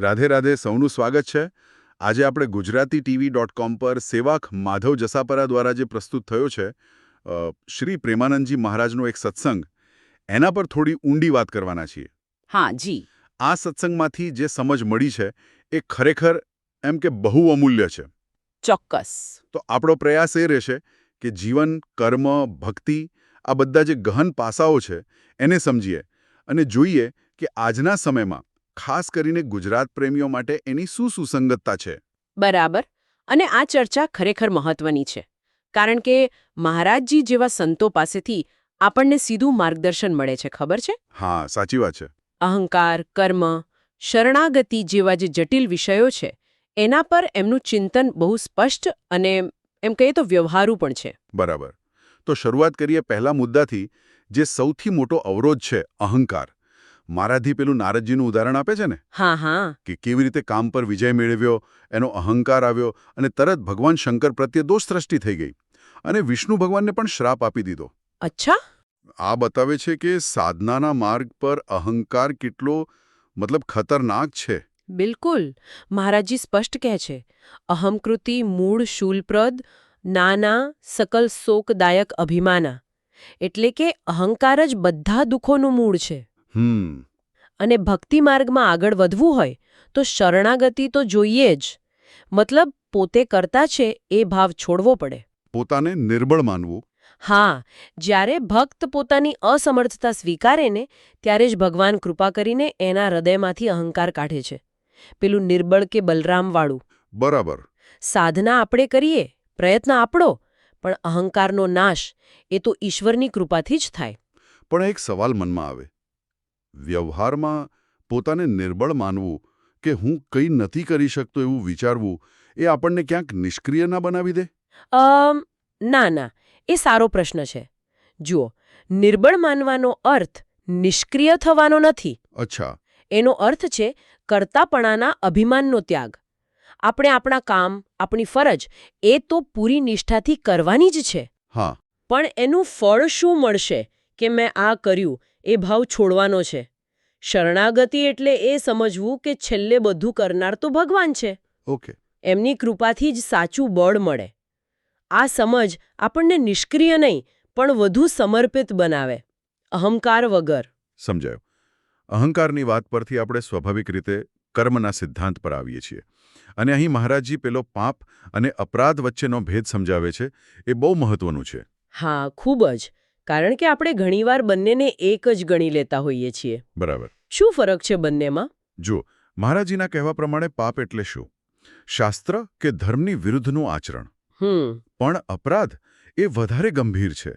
રાધે રાધે સૌનું સ્વાગત છે. આજે આપણે ગુજરાતી ટીવી ડોટ કોમ પર સેવાક માધવ જસાપરા દ્વારા જે પ્રસ્તુત થયો છે શ્રી પ્રેમાનંદજી મહારાજનો એક સત્સંગ એના પર થોડી ઊંડી વાત કરવાના છીએ. હા જી. આ સત્સંગમાંથી જે સમજ મળી છે એ ખરેખર એમ કે બહુ અમૂલ્ય છે. ચોક્કસ. તો આપણો પ્રયાસ એ રહેશે કે જીવન કર્મ ભક્તિ આ બધા જે ગહન પાસાઓ છે એને સમજીએ અને જોઈએ કે આજના સમયમાં ખાસ કરીને ગુજરાત પ્રેમીઓ માટે એની શું સુસંગતતા છે? બરાબર. અને આ ચર્ચા ખરેખર મહત્વની છે. કારણ કે મહારાજજી જેવા સંતો પાસેથી આપણને સીધું માર્ગદર્શન મળે છે ખબર છે? હા સાચી વાત છે. અહંકાર કર્મ શરણાગતિ જેવા જે જટિલ વિષયો છે એના પર એમનું ચિંતન બહુ સ્પષ્ટ અને એમ કહીએ તો વ્યવહારુ પણ છે. બરાબર. તો શરૂઆત કરીએ પહેલા મુદ્દાથી જે સૌથી મોટો અવરોધ છે અહંકાર. મારાથી પેલું નારદજીનું ઉદાહરણ આપે છે ને? હા હા. કે કેવી રીતે કામ પર વિજય મેળવ્યો એનો અહંકાર આવ્યો અને તરત ભગવાન શંકર પ્રત્યે દોષદ્રષ્ટિ થઈ ગઈ અને વિષ્ણુ ભગવાનને પણ શ્રાપ આપી દીધો. અચ્છા. આ બતાવે છે કે સાધનાના માર્ગ પર અહંકાર કેટલો મતલબ ખતરનાક છે. બિલકુલ. મહારાજજી સ્પષ્ટ કહે છે અહંકૃતિ મૂળ શૂલપ્રદ નાના સકલ શોકદાયક અભિમાના. એટલે કે અહંકાર જ બધા દુઃખોનું મૂળ છે. હમ. અને ભક્તિ માર્ગમાં આગળ વધવું હોય તો શરણાગતિ તો જોઈએ જ. મતલબ પોતે કરતા છે એ ભાવ છોડવો પડે. પોતાને નિર્બળ માનવું. હા જ્યારે ભક્ત પોતાની અસમર્થતા સ્વીકારે ને ત્યારે જ ભગવાન કૃપા કરીને એના હૃદયમાંથી અહંકાર કાઢે છે. પેલું નિર્બળ કે બલરામવાળું. બરાબર. સાધના આપણે કરીએ પ્રયત્ન આપણો પણ અહંકારનો નાશ એ તો ઈશ્વરની કૃપાથી જ થાય. પણ એક સવાલ મનમાં આવે. વ્યવહારમાં પોતાને નિર્બળ માનવું કે હું કંઈ નથી કરી શકતો એવું વિચારવું એ આપણને ક્યાંક નિષ્ક્રિય ના બનાવી દે? ના ના. એ સારો પ્રશ્ન છે. જુઓ નિર્બળ માનવાનો અર્થ નિષ્ક્રિય થવાનો નથી. અચ્છા. એનો અર્થ છે કર્તાપણાના અભિમાનનો ત્યાગ. આપણે આપણા કામ આપણી ફરજ એ તો પૂરી નિષ્ઠાથી કરવાની જ છે. હા. પણ એનું ફળ શું મળશે કે મેં આ કર્યું એ ભાવ છોડવાનો છે. શરણાગતિ એટલે એ સમજવું કે છેલ્લે બધું કરનાર તો ભગવાન છે. ઓકે. એમની કૃપાથી જ સાચું બળ મળે. આ સમજ આપણને નિષ્ક્રિય નહીં પણ વધુ સમર્પિત બનાવે. અહંકાર વગર. સમજાયો. અહંકારની વાત પરથી આપણે સ્વાભાવિક રીતે કર્મના સિદ્ધાંત પર આવીએ છીએ. અને અહીં મહારાજજી પેલો પાપ અને અપરાધ વચ્ચેનો ભેદ સમજાવે છે. એ બહુ મહત્વનું છે. હા ખૂબ જ. કારણ કે આપણે ઘણીવાર બંનેને એક જ ગણી લેતા હોઈએ છીએ. બરાબર. શું ફરક છે બંનેમાં? જો મહારાજીના કહેવા પ્રમાણે પાપ એટલે શું? શાસ્ત્ર કે ધર્મની વિરુદ્ધનું આચરણ. હમ. પણ અપરાધ એ વધારે ગંભીર છે.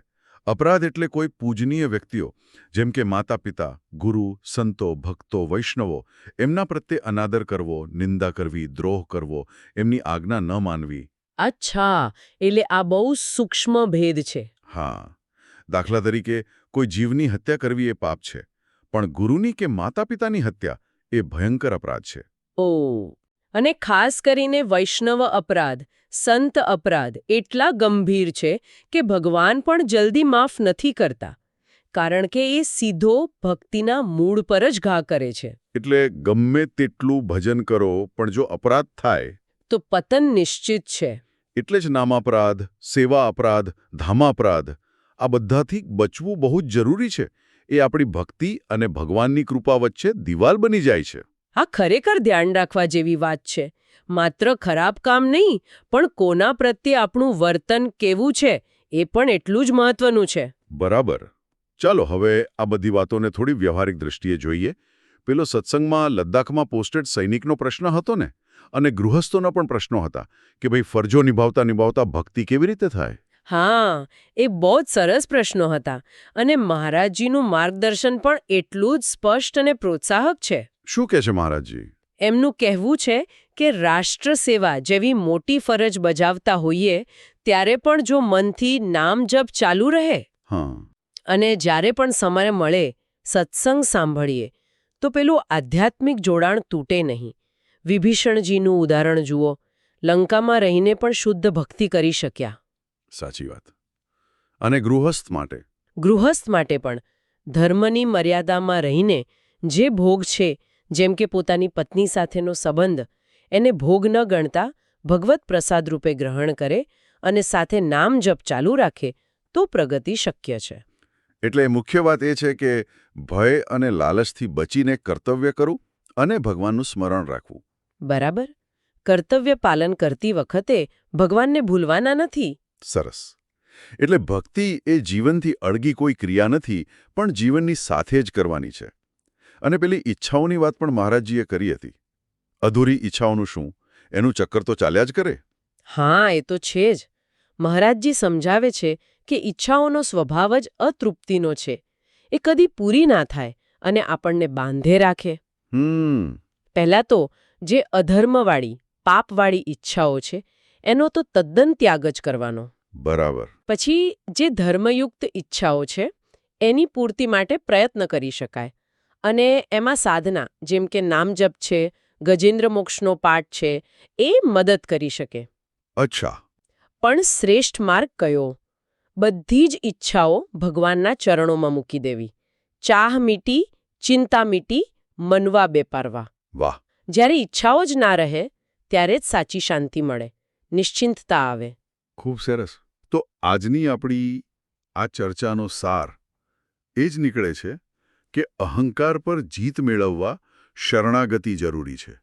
અપરાધ એટલે કોઈ પૂજનીય વ્યક્તિઓ જેમ કે માતા પિતા ગુરુ સંતો ભક્તો વૈષ્ણવો એમના પ્રત્યે અનાદર કરવો નિંદા કરવી દ્રોહ કરવો એમની આજ્ઞા ન માનવી. અચ્છા એટલે આ બહુ સૂક્ષ્મ ભેદ છે. હા. દાખલા તરીકે કોઈ જીવની હત્યા કરવી એ પાપ છે પણ ગુરુની કે માતા પિતાની હત્યા એ ભયંકર અપરાધ છે. ઓ અને ખાસ કરીને વૈષ્ણવ અપરાધ સંત અપરાધ એટલા ગંભીર છે કે ભગવાન પણ જલ્દી માફ નથી કરતા કારણ કે એ સીધો ભક્તિના મૂળ પર જ ઘા કરે છે. એટલે ગમે તેટલું ભજન કરો પણ જો અપરાધ થાય તો પતન નિશ્ચિત છે. એટલે જ નામાપરાધ સેવા અપરાધ ધામાપરાધ આ બધાથી બચવું બહુ જ જરૂરી છે. એ આપણી ભક્તિ અને ભગવાનની કૃપા વચ્ચે દિવાલ બની જાય છે. આ ખરેખર ધ્યાન રાખવા જેવી વાત છે. માત્ર ખરાબ કામ નહીં પણ કોના પ્રત્યે આપણું વર્તન કેવું છે એ પણ એટલું જ મહત્વનું છે. બરાબર. ચાલો હવે આ બધી વાતોને થોડી વ્યવહારિક દૃષ્ટિએ જોઈએ. પેલો સત્સંગમાં લદ્દાખમાં પોસ્ટેડ સૈનિકનો પ્રશ્ન હતો ને? અને ગૃહસ્થોના પણ પ્રશ્નો હતા કે ભાઈ ફરજો નિભાવતા નિભાવતા ભક્તિ કેવી રીતે થાય? હા એ બહુ જ સરસ પ્રશ્નો હતા અને મહારાજજીનું માર્ગદર્શન પણ એટલું જ સ્પષ્ટ અને પ્રોત્સાહક છે. શું કહે છે મહારાજજી? એમનું કહેવું છે કે રાષ્ટ્ર સેવા જેવી મોટી ફરજ બજાવતા હોઈએ ત્યારે પણ જો મનથી નામ જપ ચાલુ રહે અને જ્યારે પણ સમય મળે સત્સંગ સાંભળીએ તો પેલું આધ્યાત્મિક જોડાણ તૂટે નહીં. વિભીષણજીનું ઉદાહરણ જુઓ લંકામાં રહીને પણ શુદ્ધ ભક્તિ કરી શક્યા. સાચી વાત. અને ગૃહસ્થ માટે. ગૃહસ્થ માટે પણ. ધર્મની મર્યાદામાં રહીને જે ભોગ છે જેમ કે પોતાની પત્ની સાથેનો સંબંધ એને ભોગ ન ગણતા ભગવત પ્રસાદ રૂપે ગ્રહણ કરે અને સાથે નામ જપ ચાલુ રાખે તો પ્રગતિ શક્ય છે. એટલે મુખ્ય વાત એ છે કે ભય અને લાલચથી બચીને કર્તવ્ય કરવું અને ભગવાનનું સ્મરણ રાખવું. બરાબર. કર્તવ્ય પાલન કરતી વખતે ભગવાનને ભૂલવાના નથી. સરસ. એટલે ભક્તિ એ જીવનથી અળગી કોઈ ક્રિયા નથી પણ જીવનની સાથે જ કરવાની છે. અને પેલી ઈચ્છાઓની વાત પણ મહારાજજીએ કરી હતી. અધૂરી ઈચ્છાઓનું શું? એનું ચક્કર તો ચાલ્યા જ કરે? હા એ તો છે જ. મહારાજજી સમજાવે છે કે ઈચ્છાઓનો સ્વભાવ જ અતૃપ્તિનો છે. એ કદી પૂરી ના થાય અને આપણને બાંધે રાખે. હમ. પહેલાં તો જે અધર્મવાળી પાપવાળી ઈચ્છાઓ છે એનો તો તદ્દન ત્યાગ જ કરવાનો. બરાબર. પછી જે ધર્મયુક્ત ઈચ્છાઓ છે એની પૂર્તિ માટે પ્રયત્ન કરી શકાય. અને એમાં સાધના જેમ કે નામજપ છે ગજેન્દ્ર મોક્ષનો પાઠ છે એ મદદ કરી શકે. અચ્છા. પણ શ્રેષ્ઠ માર્ગ કયો? બધી જ ઈચ્છાઓ ભગવાનના ચરણોમાં મૂકી દેવી. ચાહ મીટી ચિંતા મીટી મનવા બેપારવા. વાહ. જ્યારે ઈચ્છાઓ જ ના રહે ત્યારે જ સાચી શાંતિ મળે. નિશ્ચિંતતા આવે. ખૂબ સરસ. તો આજની આપણી આ ચર્ચાનો સાર એ જ નીકળે છે કે અહંકાર પર જીત મેળવવા શરણાગતિ જરૂરી છે.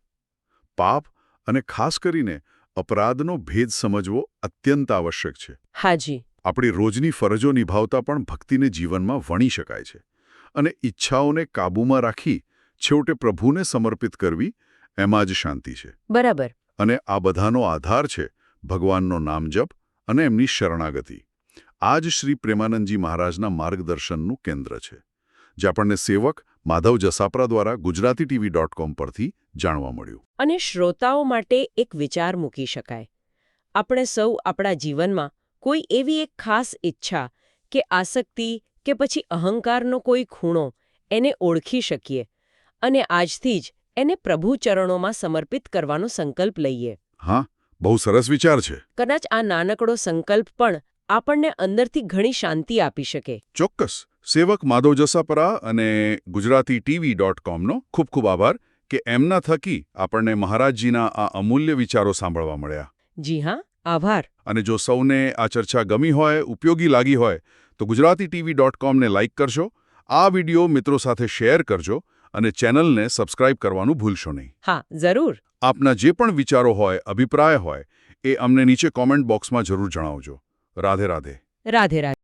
પાપ અને ખાસ કરીને અપરાધનો ભેદ સમજવો અત્યંત આવશ્યક છે. હાજી. આપણી રોજની ફરજો નિભાવતા પણ ભક્તિને જીવનમાં વણી શકાય છે અને ઈચ્છાઓને કાબૂમાં રાખી છેવટે પ્રભુને સમર્પિત કરવી એમાં જ શાંતિ છે. બરાબર. અને આ બધાનો આધાર છે ભગવાનનો નામ જપ અને એમની શરણાગતિ. આ જ શ્રી પ્રેમાનંદજી મહારાજના માર્ગદર્શનનું કેન્દ્ર છે જે આપણને સેવક માધવ જસાપરા દ્વારા ગુજરાતી ટીવી ડોટ કોમ પરથી જાણવા મળ્યું. અને શ્રોતાઓ માટે એક વિચાર મૂકી શકાય. આપણે સૌ આપણા જીવનમાં કોઈ એવી એક ખાસ ઈચ્છા કે આસક્તિ કે પછી અહંકારનો કોઈ ખૂણો એને ઓળખી શકીએ અને આજથી જ એને પ્રભુ ચરણોમાં સમર્પિત કરવાનો સંકલ્પ લઈએ. હા બહુ સરસ વિચાર છે. કદાચ આ નાનકડો સંકલ્પ પણ આપણને અંદરથી ઘણી શાંતિ આપી શકે. ચોક્કસ. સેવક માધવ જસાપરા અને ગુજરાતી ટીવી ડોટ કોમનો ખૂબ ખૂબ આભાર કે એમના થકી આપણને મહારાજજીના આ અમૂલ્ય વિચારો સાંભળવા મળ્યા. જી હા આભાર. અને જો સૌને આ ચર્ચા ગમી હોય ઉપયોગી લાગી હોય તો ગુજરાતી ટીવી ડોટ કોમને લાઇક કરશો આ વિડિયો મિત્રો સાથે શેર કરજો અને ચેનલને સબસ્ક્રાઇબ કરવાનું ભૂલશો નહીં. હા જરૂર. આપના જે પણ વિચારો હોય અભિપ્રાય હોય એ અમને નીચે કોમેન્ટ બોક્સમાં જરૂર જણાવજો. રાધે રાધે. રાધે રાધે.